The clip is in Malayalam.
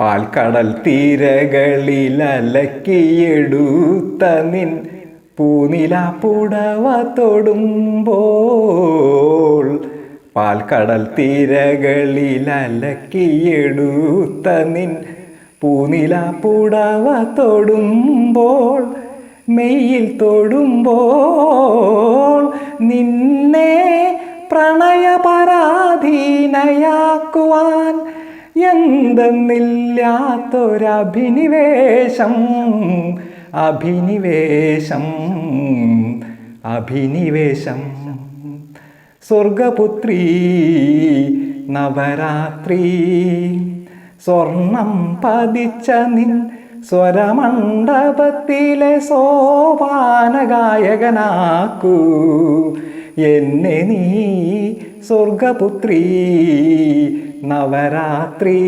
പാൽക്കടൽ തീരകളിൽ അലക്കിയെടുത്ത നിൻ പൂനില പുടവ തൊടുമ്പോൾ പാൽക്കടൽ തീരകളിൽ അലക്കിയെടുത്ത നിൻ പൂനില പുടവ തൊടുമ്പോൾ മെയ്യിൽ തൊടുമ്പോൾ നിന്നെ പ്രണയപരാധീനയാക്കുവാൻ എന്തെന്നില്ലാത്തൊരഭിനിവേശം അഭിനിവേശം അഭിനിവേശം. സ്വർഗപുത്രി നവരാത്രി സ്വർണം പതിച്ച നിൻ സ്വരമണ്ഡപത്തിലെ സോപാനഗായകനാക്കൂ. എന്നെ നീ സ്വർഗപുത്രി നവരാത്രി.